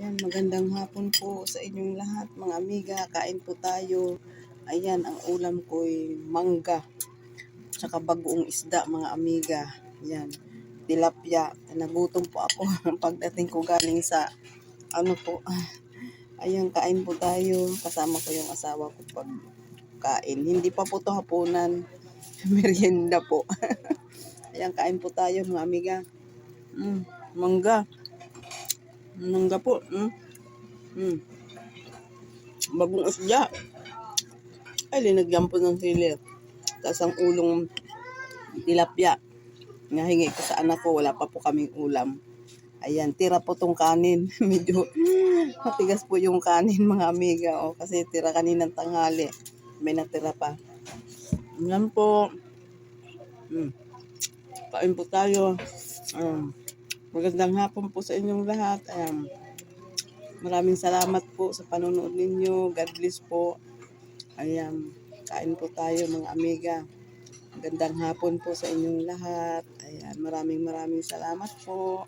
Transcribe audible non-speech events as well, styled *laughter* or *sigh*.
Yan, magandang hapon po sa inyong lahat, mga amiga. Kain po tayo. Ayan, ang ulam ko ay mangga. Tsaka bagoong isda, mga amiga. Yan, tilapia. Nagutom po ako *laughs* pagdating ko galing sa, ano po, *laughs* ayan, kain po tayo. Kasama ko yung asawa ko pag kain. Hindi pa po to hapunan. *laughs* Merienda po. ayan, kain po tayo, mga amiga. Mm, mangga. Mangga po. Mm. Mm. Bagong isda. Ay, linagyan po ng sili. Tapos ang ulong tilapia. Nahingi ko sa anak ko, wala pa po kaming ulam. Ayan, tira po tong kanin. *laughs* Medyo matigas po yung kanin, mga amiga. O, kasi tira kaninang tanghali. May natira pa. Yan po. Mm. Kain po tayo. Um, magandang hapon po sa inyong lahat. Um, maraming salamat po sa panonood ninyo. God bless po. Ayan, kain po tayo mga amiga. Magandang hapon po sa inyong lahat. Ayan, maraming maraming salamat po.